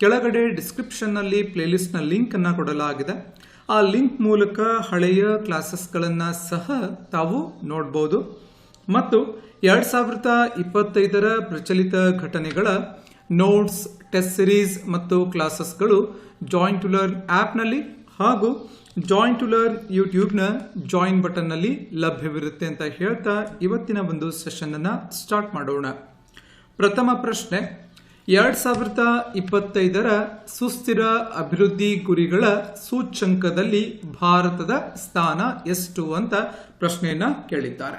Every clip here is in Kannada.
ಕೆಳಗಡೆ ಡಿಸ್ಕ್ರಿಪ್ಷನ್ನಲ್ಲಿ ಪ್ಲೇಲಿಸ್ಟ್ನ ಲಿಂಕನ್ನು ಕೊಡಲಾಗಿದೆ. ಆ ಲಿಂಕ್ ಮೂಲಕ ಹಳೆಯ ಕ್ಲಾಸಸ್ಗಳನ್ನು ಸಹ ತಾವು ನೋಡ್ಬೋದು. ಮತ್ತು ಎರಡು ಸಾವಿರದ ಇಪ್ಪತ್ತೈದರ ಪ್ರಚಲಿತ ಘಟನೆಗಳ ನೋಟ್ಸ್ ಟೆಸ್ಟ್ ಸಿರೀಸ್ ಮತ್ತು ಕ್ಲಾಸಸ್ಗಳು ಜಾಯಿಂಟ್ ಟು ಲರ್ನ್ ಆ್ಯಪ್ನಲ್ಲಿ ಹಾಗೂ ಜಾಯಿಂಟ್ ಟು ಲರ್ನ್ ಯೂಟ್ಯೂಬ್ನ ಜಾಯಿನ್ ಬಟನ್ನಲ್ಲಿ ಲಭ್ಯವಿರುತ್ತೆ ಅಂತ ಹೇಳ್ತಾ ಇವತ್ತಿನ ಒಂದು ಸೆಷನನ್ನು ಸ್ಟಾರ್ಟ್ ಮಾಡೋಣ. ಪ್ರಥಮ ಪ್ರಶ್ನೆ ಎರಡ್ ಸಾವಿರದ ಇಪ್ಪತ್ತೈದರ ಸುಸ್ಥಿರ ಅಭಿವೃದ್ಧಿ ಗುರಿಗಳ ಸೂಚ್ಯಂಕದಲ್ಲಿ ಭಾರತದ ಸ್ಥಾನ ಎಷ್ಟು ಅಂತ ಪ್ರಶ್ನೆಯನ್ನ ಕೇಳಿದ್ದಾರೆ.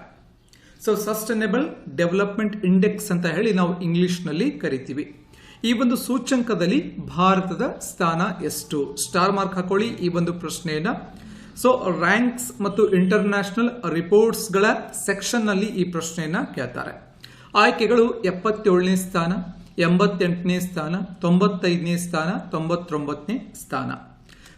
ಸೊ ಸಸ್ಟೈನೇಬಲ್ ಡೆವಲಪ್ಮೆಂಟ್ ಇಂಡೆಕ್ಸ್ ಅಂತ ಹೇಳಿ ನಾವು ಇಂಗ್ಲಿಷ್ನಲ್ಲಿ ಕರಿತೀವಿ. ಈ ಒಂದು ಸೂಚ್ಯಂಕದಲ್ಲಿ ಭಾರತದ ಸ್ಥಾನ ಎಷ್ಟು? ಸ್ಟಾರ್ ಮಾರ್ಕ್ ಹಾಕೊಳ್ಳಿ ಈ ಒಂದು ಪ್ರಶ್ನೆಯನ್ನ. ಸೊ ರ್ಯಾಂಕ್ಸ್ ಮತ್ತು ಇಂಟರ್ನ್ಯಾಷನಲ್ ರಿಪೋರ್ಟ್ಸ್ಗಳ ಸೆಕ್ಷನ್ನಲ್ಲಿ ಈ ಪ್ರಶ್ನೆಯನ್ನ ಕೇಳ್ತಾರೆ. ಆಯ್ಕೆಗಳು ಎಪ್ಪತ್ತೇಳನೇ ಸ್ಥಾನ. ಎಂಬತ್ತೆಂಟನೇ ಸ್ಥಾನ, ತೊಂಬತ್ತೈದನೇ ಸ್ಥಾನ, ತೊಂಬತ್ತೊಂಬತ್ತನೇ ಸ್ಥಾನ.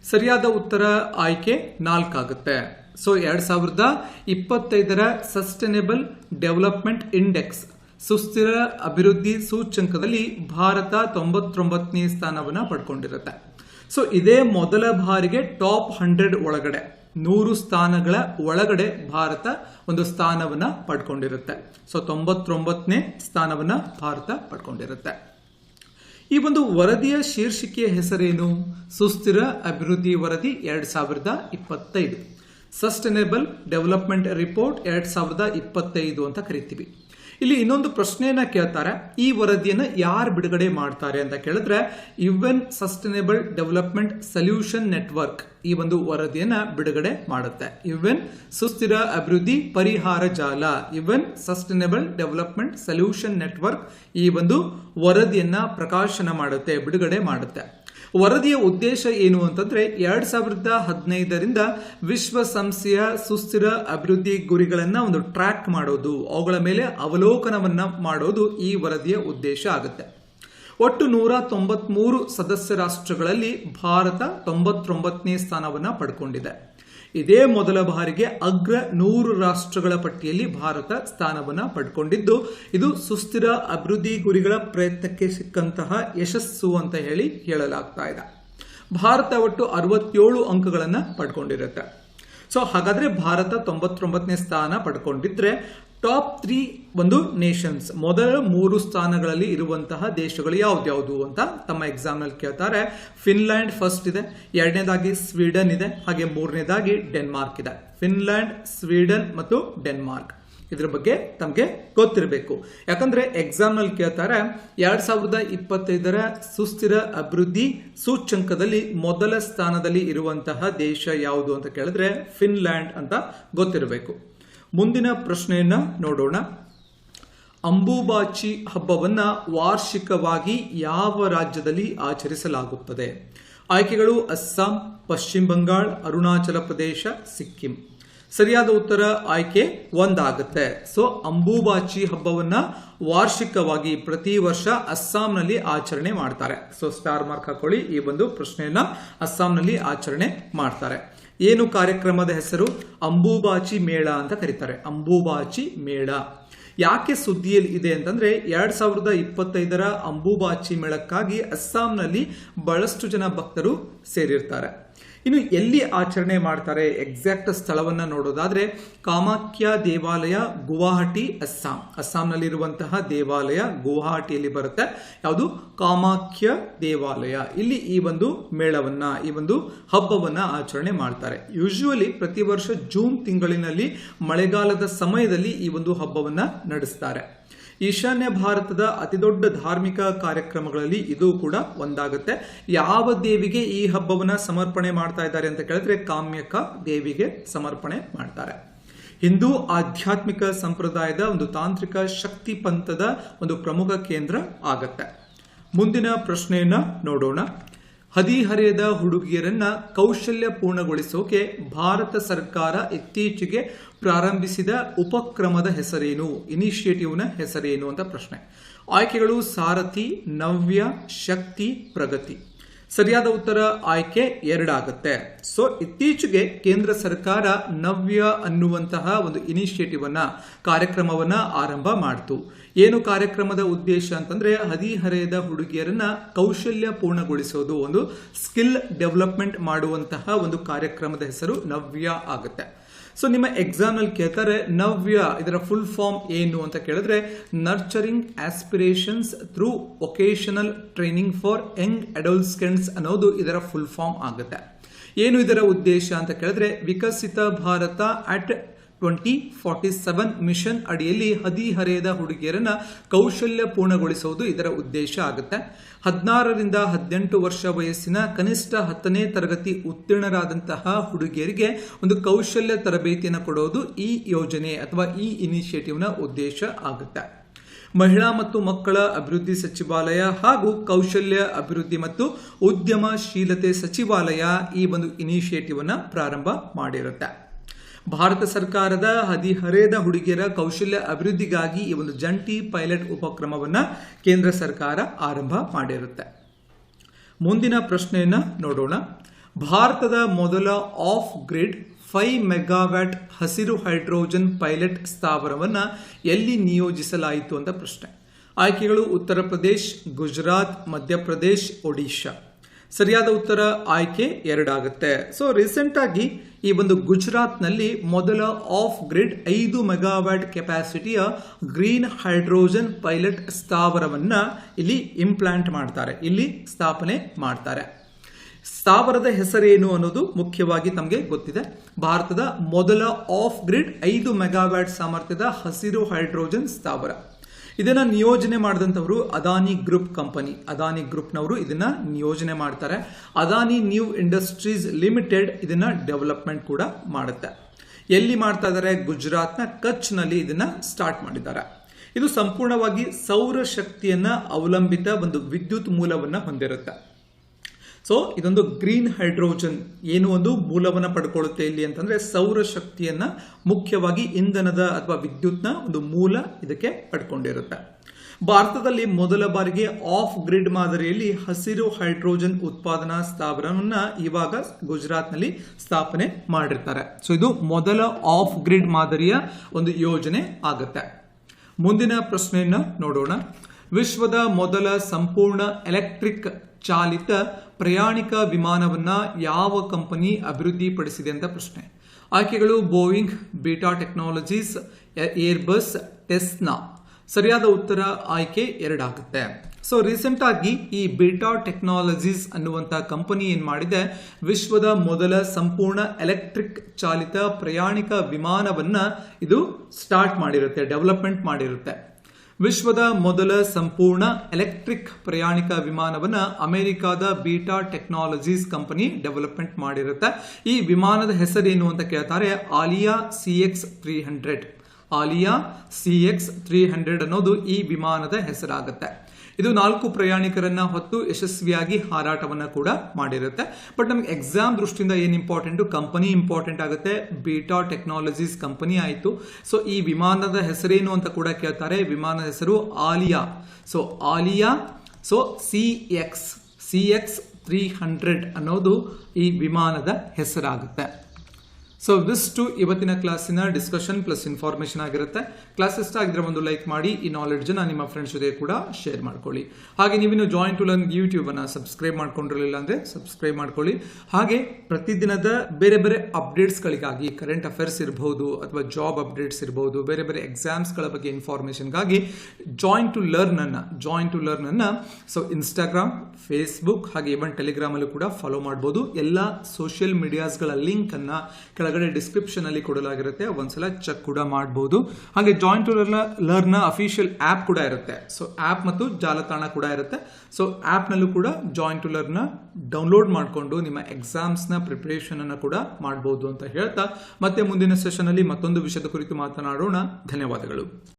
ಸರಿಯಾದ ಉತ್ತರ ಆಯ್ಕೆ ನಾಲ್ಕಾಗುತ್ತೆ. ಸೊ ಎರಡ್ ಸಾವಿರದ ಇಪ್ಪತ್ತೈದರ ಸಸ್ಟೈನೇಬಲ್ ಡೆವಲಪ್ಮೆಂಟ್ ಇಂಡೆಕ್ಸ್ ಸುಸ್ಥಿರ ಅಭಿವೃದ್ಧಿ ಸೂಚ್ಯಂಕದಲ್ಲಿ ಭಾರತ ತೊಂಬತ್ತೊಂಬತ್ತನೇ ಸ್ಥಾನವನ್ನು ಪಡ್ಕೊಂಡಿರುತ್ತೆ. ಸೊ ಇದೇ ಮೊದಲ ಬಾರಿಗೆ ಟಾಪ್ ಹಂಡ್ರೆಡ್ ಒಳಗಡೆ. ನೂರು ಸ್ಥಾನಗಳ ಒಳಗಡೆ ಭಾರತ ಒಂದು ಸ್ಥಾನವನ್ನ ಪಡ್ಕೊಂಡಿರುತ್ತೆ. ಸೊ, ತೊಂಬತ್ತೊಂಬತ್ತನೇ ಸ್ಥಾನವನ್ನ ಭಾರತ ಪಡ್ಕೊಂಡಿರುತ್ತೆ. ಈ ಒಂದು ವರದಿಯ ಶೀರ್ಷಿಕೆಯ ಹೆಸರೇನು? ಸುಸ್ಥಿರ ಅಭಿವೃದ್ಧಿ ವರದಿ ಎರಡ್ ಸಾವಿರದ ಇಪ್ಪತ್ತೈದು. ಸಸ್ಟೈನೇಬಲ್ ಡೆವಲಪ್ಮೆಂಟ್ ರಿಪೋರ್ಟ್ ಎರಡ್ ಸಾವಿರದ ಇಪ್ಪತ್ತೈದು ಅಂತ ಕರಿತೀವಿ. ಇಲ್ಲಿ ಇನ್ನೊಂದು ಪ್ರಶ್ನೆಯನ್ನ ಕೇಳ್ತಾರೆ, ಈ ವರದಿಯನ್ನು ಯಾರು ಬಿಡುಗಡೆ ಮಾಡ್ತಾರೆ ಅಂತ ಕೇಳಿದ್ರೆ UN sustainable development solution network ಈ ಒಂದು ವರದಿಯನ್ನ ಬಿಡುಗಡೆ ಮಾಡುತ್ತೆ. ಯುಎನ್ ಸುಸ್ಥಿರ ಅಭಿವೃದ್ಧಿ ಪರಿಹಾರ ಜಾಲ UN sustainable development solution network ಈ ಒಂದು ವರದಿಯನ್ನ ಪ್ರಕಾಶನ ಮಾಡುತ್ತೆ, ಬಿಡುಗಡೆ ಮಾಡುತ್ತೆ. ವರದಿಯ ಉದ್ದೇಶ ಏನು ಅಂತಂದ್ರೆ ಎರಡ್ ಸಾವಿರದ ಹದಿನೈದರಿಂದ ವಿಶ್ವಸಂಸ್ಥೆಯ ಸುಸ್ಥಿರ ಅಭಿವೃದ್ಧಿ ಗುರಿಗಳನ್ನ ಒಂದು ಟ್ರ್ಯಾಕ್ ಮಾಡೋದು, ಅವುಗಳ ಮೇಲೆ ಅವಲೋಕನವನ್ನ ಮಾಡೋದು ಈ ವರದಿಯ ಉದ್ದೇಶ ಆಗುತ್ತೆ. ಒಟ್ಟು ನೂರ ತೊಂಬತ್ಮೂರು ಸದಸ್ಯ ರಾಷ್ಟ್ರಗಳಲ್ಲಿ ಭಾರತ ತೊಂಬತ್ತೊಂಬತ್ತನೇ ಸ್ಥಾನವನ್ನ ಪಡ್ಕೊಂಡಿದೆ. ಇದೇ ಮೊದಲ ಬಾರಿಗೆ ಅಗ್ರ ನೂರು ರಾಷ್ಟ್ರಗಳ ಪಟ್ಟಿಯಲ್ಲಿ ಭಾರತ ಸ್ಥಾನವನ್ನು ಪಡ್ಕೊಂಡಿದ್ದು, ಇದು ಸುಸ್ಥಿರ ಅಭಿವೃದ್ಧಿ ಗುರಿಗಳ ಪ್ರಯತ್ನಕ್ಕೆ ಸಿಕ್ಕಂತಹ ಯಶಸ್ಸು ಅಂತ ಹೇಳಿ ಹೇಳಲಾಗ್ತಾ ಇದೆ. ಭಾರತ ಒಟ್ಟು ಅರವತ್ತೇಳು ಅಂಕಗಳನ್ನು ಪಡ್ಕೊಂಡಿರುತ್ತೆ. ಸೊ ಹಾಗಾದರೆ ಭಾರತ ತೊಂಬತ್ತೊಂಬತ್ತನೇ ಸ್ಥಾನ ಪಡ್ಕೊಂಡಿದ್ರೆ ಟಾಪ್ ತ್ರೀ ಒಂದು ನೇಷನ್ಸ್ ಮೊದಲ ಮೂರು ಸ್ಥಾನಗಳಲ್ಲಿ ಇರುವಂತಹ ದೇಶಗಳು ಯಾವ್ದ್ಯಾವುದು ಅಂತ ತಮ್ಮ ಎಕ್ಸಾಮ್ನಲ್ಲಿ ಕೇಳ್ತಾರೆ. ಫಿನ್ಲ್ಯಾಂಡ್ ಫಸ್ಟ್ ಇದೆ, ಎರಡನೇದಾಗಿ ಸ್ವೀಡನ್ ಇದೆ, ಹಾಗೆ ಮೂರನೇದಾಗಿ ಡೆನ್ಮಾರ್ಕ್ ಇದೆ. ಫಿನ್ಲ್ಯಾಂಡ್ ಸ್ವೀಡನ್ ಮತ್ತು ಡೆನ್ಮಾರ್ಕ್ ಇದ್ರ ಬಗ್ಗೆ ತಮಗೆ ಗೊತ್ತಿರಬೇಕು. ಯಾಕಂದ್ರೆ ಎಕ್ಸಾಮ್ನಲ್ಲಿ ಕೇಳ್ತಾರೆ, ಎರಡ್ ಸಾವಿರದ ಇಪ್ಪತ್ತೈದರ ಸುಸ್ಥಿರ ಅಭಿವೃದ್ಧಿ ಸೂಚ್ಯಂಕದಲ್ಲಿ ಮೊದಲ ಸ್ಥಾನದಲ್ಲಿ ಇರುವಂತಹ ದೇಶ ಯಾವುದು ಅಂತ ಕೇಳಿದ್ರೆ ಫಿನ್ಲ್ಯಾಂಡ್ ಅಂತ ಗೊತ್ತಿರಬೇಕು. ಮುಂದಿನ ಪ್ರಶ್ನೆಯನ್ನ ನೋಡೋಣ. ಅಂಬುಬಾಚಿ ಹಬ್ಬವನ್ನ ವಾರ್ಷಿಕವಾಗಿ ಯಾವ ರಾಜ್ಯದಲ್ಲಿ ಆಚರಿಸಲಾಗುತ್ತದೆ? ಆಯ್ಕೆಗಳು ಅಸ್ಸಾಂ, ಪಶ್ಚಿಮ ಬಂಗಾಳ, ಅರುಣಾಚಲ ಪ್ರದೇಶ, ಸಿಕ್ಕಿಂ. ಸರಿಯಾದ ಉತ್ತರ ಆಯ್ಕೆ ಒಂದಾಗುತ್ತೆ. ಸೊ ಅಂಬೂಬಾಚಿ ಹಬ್ಬವನ್ನ ವಾರ್ಷಿಕವಾಗಿ ಪ್ರತಿ ವರ್ಷ ಅಸ್ಸಾಂನಲ್ಲಿ ಆಚರಣೆ ಮಾಡ್ತಾರೆ. ಸೊ ಸ್ಟಾರ್ ಮಾರ್ಕ್ ಹಾಕೊಳ್ಳಿ. ಈ ಒಂದು ಪ್ರಶ್ನೆಯನ್ನ ಅಸ್ಸಾಂನಲ್ಲಿ ಆಚರಣೆ ಮಾಡ್ತಾರೆ. ಏನು ಕಾರ್ಯಕ್ರಮದ ಹೆಸರು? ಅಂಬೂಬಾಚಿ ಮೇಳ ಅಂತ ಕರೀತಾರೆ. ಅಂಬೂಬಾಚಿ ಮೇಳ. ಯಾಕೆ ಸುದ್ದಿಯಲ್ಲಿ ಇದೆ ಅಂತಂದ್ರೆ ಎರಡ್ ಸಾವಿರದ ಇಪ್ಪತ್ತೈದರ ಅಂಬೂಬಾಚಿ ಮೇಳಕ್ಕಾಗಿ ಅಸ್ಸಾಂನಲ್ಲಿ ಬಹಳಷ್ಟು ಜನ ಭಕ್ತರು ಸೇರಿರ್ತಾರೆ. ಇನ್ನು ಎಲ್ಲಿ ಆಚರಣೆ ಮಾಡ್ತಾರೆ ಎಕ್ಸಾಕ್ಟ್ ಸ್ಥಳವನ್ನು ನೋಡೋದಾದರೆ ಕಾಮಾಖ್ಯ ದೇವಾಲಯ ಗುವಾಹಟಿ ಅಸ್ಸಾಂ. ಅಸ್ಸಾಂನಲ್ಲಿರುವಂತಹ ದೇವಾಲಯ ಗುವಾಹಟಿಯಲ್ಲಿ ಬರುತ್ತೆ. ಯಾವುದು? ಕಾಮಾಖ್ಯ ದೇವಾಲಯ. ಇಲ್ಲಿ ಈ ಒಂದು ಮೇಳವನ್ನು, ಈ ಒಂದು ಹಬ್ಬವನ್ನು ಆಚರಣೆ ಮಾಡ್ತಾರೆ. ಯೂಶುವಲಿ ಪ್ರತಿ ವರ್ಷ ಜೂನ್ ತಿಂಗಳಿನಲ್ಲಿ ಮಳೆಗಾಲದ ಸಮಯದಲ್ಲಿ ಈ ಒಂದು ಹಬ್ಬವನ್ನು ನಡೆಸ್ತಾರೆ. ಈಶಾನ್ಯ ಭಾರತದ ಅತಿದೊಡ್ಡ ಧಾರ್ಮಿಕ ಕಾರ್ಯಕ್ರಮಗಳಲ್ಲಿ ಇದು ಕೂಡ ಒಂದಾಗುತ್ತೆ. ಯಾವ ದೇವಿಗೆ ಈ ಹಬ್ಬವನ್ನ ಸಮರ್ಪಣೆ ಮಾಡ್ತಾ ಇದ್ದಾರೆ ಅಂತ ಕೇಳಿದ್ರೆ ಕಾಮ್ಯಕ ದೇವಿಗೆ ಸಮರ್ಪಣೆ ಮಾಡ್ತಾರೆ. ಹಿಂದೂ ಆಧ್ಯಾತ್ಮಿಕ ಸಂಪ್ರದಾಯದ ಒಂದು ತಾಂತ್ರಿಕ ಶಕ್ತಿ ಪಂಥದ ಒಂದು ಪ್ರಮುಖ ಕೇಂದ್ರ ಆಗತ್ತೆ. ಮುಂದಿನ ಪ್ರಶ್ನೆಯನ್ನ ನೋಡೋಣ. ಹದಿಹರೆಯದ ಹುಡುಗಿಯರನ್ನ ಕೌಶಲ್ಯ ಪೂರ್ಣಗೊಳಿಸೋಕೆ ಭಾರತ ಸರ್ಕಾರ ಇತ್ತೀಚೆಗೆ ಪ್ರಾರಂಭಿಸಿದ ಉಪಕ್ರಮದ ಹೆಸರೇನು? ಇನಿಷಿಯೇಟಿವ್ನ ಹೆಸರೇನು ಅಂತ ಪ್ರಶ್ನೆ. ಆಯ್ಕೆಗಳು ಸಾರಥಿ, ನವ್ಯ, ಶಕ್ತಿ, ಪ್ರಗತಿ. ಸರಿಯಾದ ಉತ್ತರ ಆಯ್ಕೆ ಎರಡಾಗುತ್ತೆ. ಸೊ ಇತ್ತೀಚೆಗೆ ಕೇಂದ್ರ ಸರ್ಕಾರ ನವ್ಯ ಅನ್ನುವಂತಹ ಒಂದು ಇನಿಷಿಯೇಟಿವ್ ಅನ್ನ, ಕಾರ್ಯಕ್ರಮವನ್ನ ಆರಂಭ ಮಾಡಿತು. ಏನು ಕಾರ್ಯಕ್ರಮದ ಉದ್ದೇಶ ಅಂತಂದ್ರೆ ಹದಿಹರೆಯದ ಹುಡುಗಿಯರನ್ನ ಕೌಶಲ್ಯ ಪೂರ್ಣಗೊಳಿಸೋದು ಒಂದು ಸ್ಕಿಲ್ ಡೆವಲಪ್ಮೆಂಟ್ ಮಾಡುವಂತಹ ಒಂದು ಕಾರ್ಯಕ್ರಮದ ಹೆಸರು ನವ್ಯ ಆಗುತ್ತೆ. ಸೊ ನಿಮ್ಮ ಎಕ್ಸಾಮ್ ಅಲ್ಲಿ ಕೇಳ್ತಾರೆ, ನವ್ಯ ಇದರ ಫುಲ್ ಫಾರ್ಮ್ ಏನು ಅಂತ ಕೇಳಿದ್ರೆ nurturing aspirations through vocational training for young ಅಡಲ್ಟ್ಸ್ಕೆಂಡ್ಸ್ ಅನ್ನೋದು ಇದರ ಫುಲ್ ಫಾರ್ಮ್ ಆಗುತ್ತೆ. ಏನು ಇದರ ಉದ್ದೇಶ ಅಂತ ಕೇಳಿದ್ರೆ, Viksit Bharat at twenty forty seven mission ಅಡಿಯಲ್ಲಿ ಹದಿಹರೆಯದ ಹುಡುಗಿಯರನ್ನ ಕೌಶಲ್ಯ ಪೂರ್ಣಗೊಳಿಸುವುದು ಇದರ ಉದ್ದೇಶ ಆಗುತ್ತೆ. ಹದಿನಾರರಿಂದ ಹದಿನೆಂಟು ವರ್ಷ ವಯಸ್ಸಿನ ಕನಿಷ್ಠ ಹತ್ತನೇ ತರಗತಿ ಉತ್ತೀರ್ಣರಾದಂತಹ ಹುಡುಗಿಯರಿಗೆ ಒಂದು ಕೌಶಲ್ಯ ತರಬೇತಿಯನ್ನು ಕೊಡೋದು ಈ ಯೋಜನೆ ಅಥವಾ ಈ ಇನಿಷಿಯೇಟಿವ್ನ ಉದ್ದೇಶ ಆಗುತ್ತೆ. ಮಹಿಳಾ ಮತ್ತು ಮಕ್ಕಳ ಅಭಿವೃದ್ಧಿ ಸಚಿವಾಲಯ ಹಾಗೂ ಕೌಶಲ್ಯ ಅಭಿವೃದ್ಧಿ ಮತ್ತು ಉದ್ಯಮಶೀಲತೆ ಸಚಿವಾಲಯ ಈ ಒಂದು ಇನಿಷಿಯೇಟಿವ್ ಅನ್ನು ಪ್ರಾರಂಭ ಮಾಡಿರುತ್ತೆ. ಭಾರತ ಸರ್ಕಾರದ ಹದಿಹರೆಯದ ಹುಡುಗಿಯರ ಕೌಶಲ್ಯ ಅಭಿವೃದ್ಧಿಗಾಗಿ ಈ ಒಂದು ಜಂಟಿ ಪೈಲಟ್ ಉಪಕ್ರಮವನ್ನು ಕೇಂದ್ರ ಸರ್ಕಾರ ಆರಂಭ ಮಾಡಿರುತ್ತೆ. ಮುಂದಿನ ಪ್ರಶ್ನೆಯನ್ನ ನೋಡೋಣ. ಭಾರತದ ಮೊದಲ ಆಫ್ ಗ್ರಿಡ್ ಫೈವ್ ಮೆಗಾವ್ಯಾಟ್ ಹಸಿರು ಹೈಡ್ರೋಜನ್ ಪೈಲಟ್ ಸ್ಥಾವರವನ್ನು ಎಲ್ಲಿ ನಿಯೋಜಿಸಲಾಯಿತು ಅಂತ ಪ್ರಶ್ನೆ. ಆಯ್ಕೆಗಳು ಉತ್ತರ ಪ್ರದೇಶ್, ಗುಜರಾತ್, ಮಧ್ಯಪ್ರದೇಶ್, ಒಡಿಶಾ. ಸರಿಯಾದ ಉತ್ತರ ಆಯ್ಕೆ ಎರಡಾಗುತ್ತೆ. ಸೊ ರೀಸೆಂಟ್ ಆಗಿ ಈ ಒಂದು ಗುಜರಾತ್ನಲ್ಲಿ ಮೊದಲ ಆಫ್ ಗ್ರಿಡ್ ಐದು ಮೆಗಾವ್ಯಾಟ್ ಕೆಪಾಸಿಟಿಯ ಗ್ರೀನ್ ಹೈಡ್ರೋಜನ್ ಪೈಲಟ್ ಸ್ಥಾವರವನ್ನ ಇಲ್ಲಿ ಇಂಪ್ಲಾಂಟ್ ಮಾಡ್ತಾರೆ. ಇಲ್ಲಿ ಸ್ಥಾಪನೆ ಮಾಡ್ತಾರೆ. ಸ್ಥಾವರದ ಹೆಸರೇನು ಅನ್ನೋದು ಮುಖ್ಯವಾಗಿ ತಮಗೆ ಗೊತ್ತಿದೆ. ಭಾರತದ ಮೊದಲ ಆಫ್ ಗ್ರಿಡ್ ಐದು ಮೆಗಾವ್ಯಾಟ್ ಸಾಮರ್ಥ್ಯದ ಹಸಿರು ಹೈಡ್ರೋಜನ್ ಸ್ಥಾವರ. ಇದನ್ನ ನಿಯೋಜನೆ ಮಾಡಿದಂಥವರು ಅದಾನಿ ಗ್ರೂಪ್ ಕಂಪನಿ. ಅದಾನಿ ಗ್ರೂಪ್ನವರು ಇದನ್ನ ನಿಯೋಜನೆ ಮಾಡ್ತಾರೆ. ಅದಾನಿ ನ್ಯೂ ಇಂಡಸ್ಟ್ರೀಸ್ ಲಿಮಿಟೆಡ್ ಇದನ್ನ ಡೆವಲಪ್ಮೆಂಟ್ ಕೂಡ ಮಾಡುತ್ತೆ. ಎಲ್ಲಿ ಮಾಡ್ತಾ ಇದ್ದಾರೆ ಗುಜರಾತ್ನ ಕಚ್ನಲ್ಲಿ ಇದನ್ನ ಸ್ಟಾರ್ಟ್ ಮಾಡಿದ್ದಾರೆ. ಇದು ಸಂಪೂರ್ಣವಾಗಿ ಸೌರ ಶಕ್ತಿಯನ್ನ ಅವಲಂಬಿತ ಒಂದು ವಿದ್ಯುತ್ ಮೂಲವನ್ನ ಹೊಂದಿರುತ್ತೆ. ಸೊ ಇದೊಂದು ಗ್ರೀನ್ ಹೈಡ್ರೋಜನ್ ಏನು ಒಂದು ಮೂಲವನ್ನು ಪಡ್ಕೊಳ್ಳುತ್ತೆ ಇಲ್ಲಿ ಅಂತಂದ್ರೆ ಸೌರ ಶಕ್ತಿಯನ್ನ ಮುಖ್ಯವಾಗಿ ಇಂಧನದ ಅಥವಾ ವಿದ್ಯುತ್ನ ಒಂದು ಮೂಲ ಇದಕ್ಕೆ ಪಡ್ಕೊಂಡಿರುತ್ತೆ. ಭಾರತದಲ್ಲಿ ಮೊದಲ ಬಾರಿಗೆ ಆಫ್ ಗ್ರಿಡ್ ಮಾದರಿಯಲ್ಲಿ ಹಸಿರು ಹೈಡ್ರೋಜನ್ ಉತ್ಪಾದನಾ ಸ್ಥಾವರವನ್ನ ಇವಾಗ ಗುಜರಾತ್ನಲ್ಲಿ ಸ್ಥಾಪನೆ ಮಾಡಿರ್ತಾರೆ. ಸೊ ಇದು ಮೊದಲ ಆಫ್ ಗ್ರಿಡ್ ಮಾದರಿಯ ಒಂದು ಯೋಜನೆ ಆಗುತ್ತೆ. ಮುಂದಿನ ಪ್ರಶ್ನೆಯನ್ನು ನೋಡೋಣ. ವಿಶ್ವದ ಮೊದಲ ಸಂಪೂರ್ಣ ಎಲೆಕ್ಟ್ರಿಕ್ ಚಾಲಿತ ಪ್ರಯಾಣಿಕ ವಿಮಾನವನ್ನ ಯಾವ ಕಂಪನಿ ಅಭಿವೃದ್ಧಿಪಡಿಸಿದೆ ಅಂತ ಪ್ರಶ್ನೆ. ಆಯ್ಕೆಗಳು ಬೋಯಿಂಗ್, ಬೀಟಾ ಟೆಕ್ನಾಲಜೀಸ್, ಏರ್ಬಸ್, ಟೆಸ್ನಾ. ಸರಿಯಾದ ಉತ್ತರ ಆಯ್ಕೆ ಎರಡಾಗುತ್ತೆ. ಸೊ ರೀಸೆಂಟ್ ಆಗಿ ಈ ಬೀಟಾ ಟೆಕ್ನಾಲಜೀಸ್ ಅನ್ನುವಂತ ಕಂಪನಿ ಏನ್ ಮಾಡಿದೆ? ವಿಶ್ವದ ಮೊದಲ ಸಂಪೂರ್ಣ ಎಲೆಕ್ಟ್ರಿಕ್ ಚಾಲಿತ ಪ್ರಯಾಣಿಕ ವಿಮಾನವನ್ನ ಇದು ಸ್ಟಾರ್ಟ್ ಮಾಡಿರುತ್ತೆ, ಡೆವಲಪ್ಮೆಂಟ್ ಮಾಡಿರುತ್ತೆ. ವಿಶ್ವದ ಮೊದಲ ಸಂಪೂರ್ಣ ಎಲೆಕ್ಟ್ರಿಕ್ ಪ್ರಯಾಣಿಕ ವಿಮಾನವನ್ನ ಅಮೆರಿಕಾದ ಬೀಟಾ ಟೆಕ್ನಾಲಜೀಸ್ ಕಂಪನಿ ಡೆವಲಪ್ಮೆಂಟ್ ಮಾಡಿರುತ್ತೆ. ಈ ವಿಮಾನದ ಹೆಸರೇನು ಅಂತ ಕೇಳ್ತಾರೆ? Alia C X three hundred. Alia C X three hundred ಅನ್ನೋದು ಈ ವಿಮಾನದ ಹೆಸರಾಗುತ್ತೆ. ಇದು ನಾಲ್ಕು ಪ್ರಯಾಣಿಕರನ್ನ ಹೊತ್ತು ಯಶಸ್ವಿಯಾಗಿ ಹಾರಾಟವನ್ನ ಕೂಡ ಮಾಡಿರುತ್ತೆ. ಬಟ್ ನಮ್ಗೆ ಎಕ್ಸಾಮ್ ದೃಷ್ಟಿಯಿಂದ ಏನು ಇಂಪಾರ್ಟೆಂಟ್ ಕಂಪನಿ ಇಂಪಾರ್ಟೆಂಟ್ ಆಗುತ್ತೆ. ಬೀಟಾ ಟೆಕ್ನಾಲಜೀಸ್ ಕಂಪನಿ ಆಯಿತು. ಸೊ ಈ ವಿಮಾನದ ಹೆಸರೇನು ಅಂತ ಕೂಡ ಕೇಳ್ತಾರೆ. ವಿಮಾನದ ಹೆಸರು Alia. So Alia so C X C X three hundred ಅನ್ನೋದು ಈ ವಿಮಾನದ ಹೆಸರಾಗುತ್ತೆ. ಸೊ ಟು ಇವತ್ತಿನ ಕ್ಲಾಸಿನ ಡಿಸ್ಕಷನ್ ಪ್ಲಸ್ ಇನ್ಫಾರ್ಮೇಶನ್ ಆಗಿರುತ್ತೆ. ಕ್ಲಾಸ್ ಇಷ್ಟ ಆಗಿದ್ರೆ ಒಂದು ಲೈಕ್ ಮಾಡಿ, ಈ ನಾಲೆಡ್ಜನ್ನ ನಿಮ್ಮ ಫ್ರೆಂಡ್ಸ್ ಜೊತೆ ಕೂಡ ಶೇರ್ ಮಾಡ್ಕೊಳ್ಳಿ. ಹಾಗೆ ನೀವಿನ್ನು ಜಾಯಿನ್ ಟು ಲರ್ನ್ ಯೂಟ್ಯೂಬ್ ಅನ್ನ ಸಬ್ಸ್ಕ್ರೈಬ್ ಮಾಡ್ಕೊಂಡಿರಲಿಲ್ಲ ಅಂದ್ರೆ ಸಬ್ಸ್ಕ್ರೈಬ್ ಮಾಡ್ಕೊಳ್ಳಿ. ಹಾಗೆ ಪ್ರತಿದಿನದ ಬೇರೆ ಬೇರೆ ಅಪ್ಡೇಟ್ಸ್ಗಳಿಗಾಗಿ ಕರೆಂಟ್ ಅಫೇರ್ಸ್ ಇರಬಹುದು ಅಥವಾ ಜಾಬ್ ಅಪ್ಡೇಟ್ಸ್ ಇರಬಹುದು ಬೇರೆ ಬೇರೆ ಎಕ್ಸಾಮ್ಸ್ಗಳ ಬಗ್ಗೆ ಇನ್ಫಾರ್ಮೇಷನ್ಗಾಗಿ ಜಾಯಿನ್ ಟು ಲರ್ನ್ ಅನ್ನ ಜಾಯಿನ್ ಟು ಲರ್ನ್ ಅನ್ನ ಸೊ ಇನ್ಸ್ಟಾಗ್ರಾಮ್ ಫೇಸ್ಬುಕ್ ಹಾಗೆ ಇವನ್ ಟೆಲಿಗ್ರಾಮಲ್ಲೂ ಕೂಡ ಫಾಲೋ ಮಾಡಬಹುದು ಎಲ್ಲ ಸೋಷಿಯಲ್ ಮೀಡಿಯಾಸ್ಗಳ ಲಿಂಕ್ ಅನ್ನ ಕೆಳಗಡೆ ಡಿಸ್ಕ್ರಿಪ್ಷನ್ ಅಲ್ಲಿ ಕೊಡಲಾಗಿರುತ್ತೆ. ಒಂದ್ಸಲ ಚೆಕ್ ಕೂಡ ಮಾಡಬಹುದು ಹಾಗೆ ಜಾಯಿಂಟ್ ಲರ್ನ್ ಅಫಿಷಿಯಲ್ ಆಪ್ ಕೂಡ ಇರುತ್ತೆ. ಸೊ ಆಪ್ ಮತ್ತು ಜಾಲತಾಣ ಕೂಡ ಇರುತ್ತೆ. ಸೊ ಆಪ್ ನಲ್ಲೂ ಕೂಡ ಜಾಯಿಂಟ್ ಟು ಲರ್ನ್ ಡೌನ್ಲೋಡ್ ಮಾಡಿಕೊಂಡು ನಿಮ್ಮ ಎಕ್ಸಾಮ್ಸ್ನ ಪ್ರಿಪರೇಷನ್ ಅನ್ನ ಕೂಡ ಮಾಡಬಹುದು ಅಂತ ಹೇಳ್ತಾ. ಮತ್ತೆ ಮುಂದಿನ ಸೆಷನ್ ಅಲ್ಲಿ ಮತ್ತೊಂದು ವಿಷಯದ ಕುರಿತು ಮಾತನಾಡೋಣ. ಧನ್ಯವಾದಗಳು.